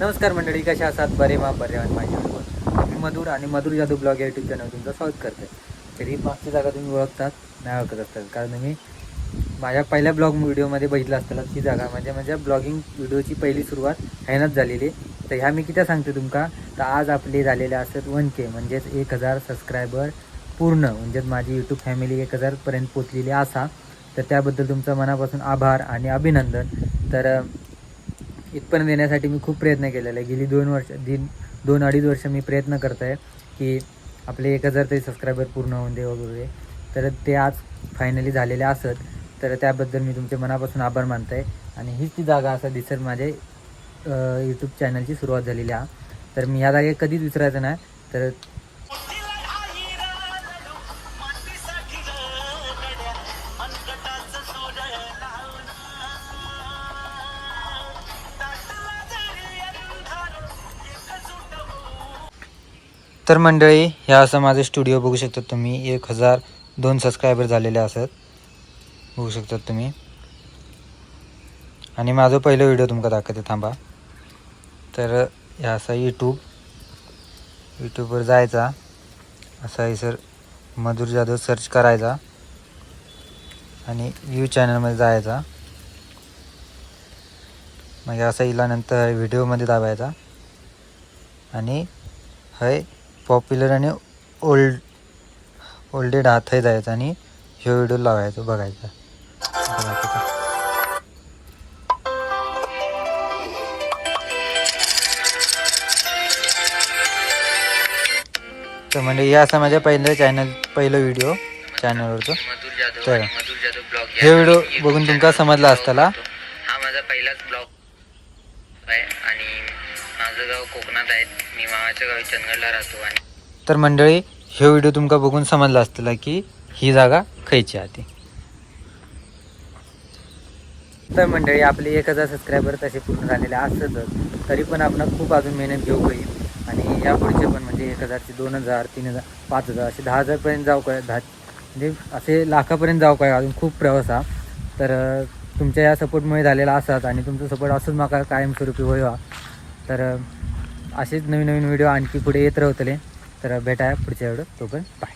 नमस्कार मंडळी कशा असतात बरे मा बरे माझ्या मी मधुर आणि मधुर जादू ब्लॉग या चॅनल तुमचं स्वागत करते तरी मागची जागा तुम्ही ओळखतात नाही ओळखत असतात. कारण तुम्ही माझ्या पहिल्या ब्लॉग व्हिडिओमध्ये बघितलं असताना ती जागा म्हणजे माझ्या ब्लॉगिंग व्हिडिओची पहिली सुरुवात ह्यानंच झालेली तर ह्या मी किती सांगते तुमका? तर आज आपले झालेले असतात वन के म्हणजेच एक हजार सबस्क्रायबर पूर्ण म्हणजेच माझी यूट्यूब फॅमिली एक हजारपर्यंत पोचलेली असा तर त्याबद्दल तुमचं मनापासून आभार आणि अभिनंदन. तर इथपर्यंत येण्यासाठी मी खूप प्रयत्न केलेला आहे. गेली दोन वर्ष दिन दोन अडीच वर्ष मी प्रयत्न करत आहे की आपले एक हजार तरी सबस्क्रायबर पूर्ण होऊन दे वगैरे. तर ते आज फायनली झालेले असत. तर त्याबद्दल मी तुमचे मनापासून आभार मानत आहे आणि हीच ती जागा असं दिसत माझे यूट्यूब चॅनलची सुरुवात झालेली आहे. तर मी ह्या जागे कधीच विसरायचं नाही. तर तर मंडळी ह्या असं माझं स्टुडिओ बघू शकता तुम्ही. एक हजार दोन सबस्क्रायबर झालेले असत. बघू शकतात तुम्ही. आणि माझं पहिलं व्हिडिओ तुमका दाखवते थांबा. तर ह्या असा यूट्यूब यूट्यूबवर जायचा. असा सर मधुर जाधव सर्च करायचा. आणि व्ह्यू चॅनलमध्ये जायचा. मग असा इलानंतर व्हिडिओमध्ये दाबायचा. आणि हय पॉप्युलर आणि ओल्ड ओल्डेड हा थंय जायचा आणि ह्यो व्हिडिओ लावायचो बघायचा. तर म्हणजे हे असं माझ्या पहिलं चॅनल पहिलं व्हिडिओ चॅनलवरचं तर. हे व्हिडिओ बघून तुमका समजला असताला हा माझा पहिलाच ब्लॉग आहे आणि माझं गाव कोकणात आहे. मी मामाच्या गावी चंदगडला राहतो आणि तर मंडळी हे व्हिडिओ तुमका बघून समजला असतला की ही जागा खायची आहे ती. तर मंडळी आपले एक हजार सबस्क्रायबर तसे पूर्ण झालेले असतच. तरी पण आपण खूप अजून मेहनत घेऊ पाहिजे आणि यापुढचे पण म्हणजे एक हजारचे दोन हजार तीन हजार पाच हजार असे दहा हजारपर्यंत जाऊ काय दहा म्हणजे असे लाखापर्यंत जाऊ काय अजून खूप प्रवास हा. तर तुमच्या या सपोर्टमुळे झालेला असाच आणि तुमचा सपोर्ट असंच माका कायमस्वरूपी व्हावा तर असेच नवीन नवीन व्हिडिओ आणखी पुढे येत राहतले. तर भेटाया पुढच्या व्हिडिओ पण बाय